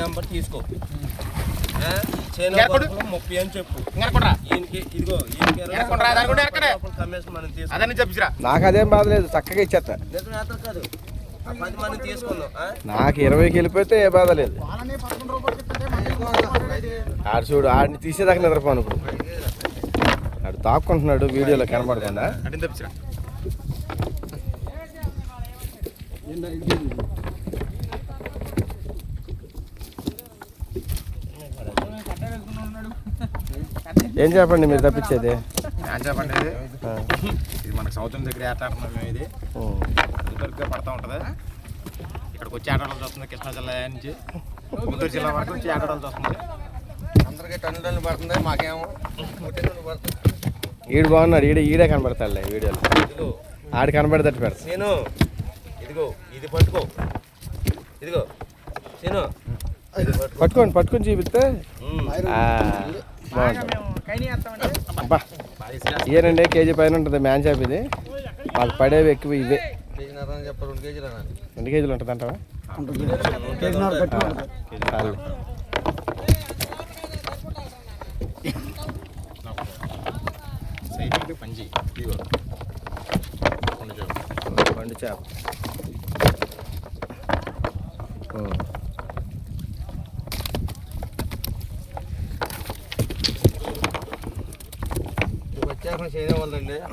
Number తీసుకో. ముప్పై అని చెప్పు. ఇదిగో. కమిషన్ మనం నాకు అదేం బాధ లేదు చక్కగా ఇచ్చేస్తా కాదు? నాకు ఇరవైకి వెళ్ళిపోతే ఏ బాధ లేదు. ఆడు చూడు ఆడిని తీసేదాకా నిద్రపోను ఇప్పుడు ఆడు తాక్కుంటున్నాడు వీడియోలో కనబడకుండా. ఏం చెప్పండి మీరు తప్పించేది? ఏం చెప్పండి ఇది? ఇది మనకు సముద్రం దగ్గర ఏటాడుతున్నాం మేము ఇది. ఉమ్. దొరికిగా పడతా ఉంటుంది. ఇక్కడికి వచ్చి ఆటడాల్సి వస్తుంది కృష్ణా జిల్లా నుంచి గుంటూరు జిల్లా వరకు వచ్చి ఆటడాల్సి వస్తుంది అందరికీ టన్ను టన్ను పడుతుంది మాకేమో ఈడు బాగున్నాడు ఈడే ఈడే కనబడతాడులే వీడియోలో. ఇదిగో. ఆడు కనబడేటట్టు పెడతా. నేను ఇదిగో ఇది పట్టుకో. ఇదిగో నేను పట్టుకోండి పట్టుకొని చూపిస్తే. బాగుంటుంది. అబ్బా ఇయ్యనండి కేజీ పైన ఉంటుంది మ్యాన్ షాప్ ఇది. మాకు పడేవి ఎక్కువ ఇవే. రెండు కేజీలు అనాలి రెండు కేజీలు ఉంటుంది అంటావా? కొంచెం పండు చేప. చేయడం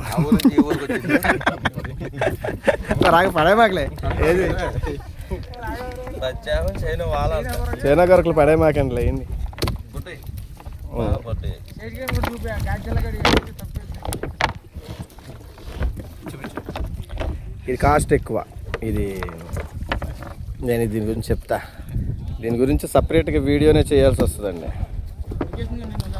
ఆ ఊరు నుంచి ఈ ఊరికి వచ్చింది రాక పడేమాకలే. ఏది? వచ్చాక చేయడం వాళ్ళ చైనా కొరకులు పడేమాకండి ఇది కాస్ట్ ఎక్కువ. ఇది నేను దీని గురించి చెప్తా. దీని గురించి సపరేట్గా వీడియోనే చేయాల్సి వస్తుందండి.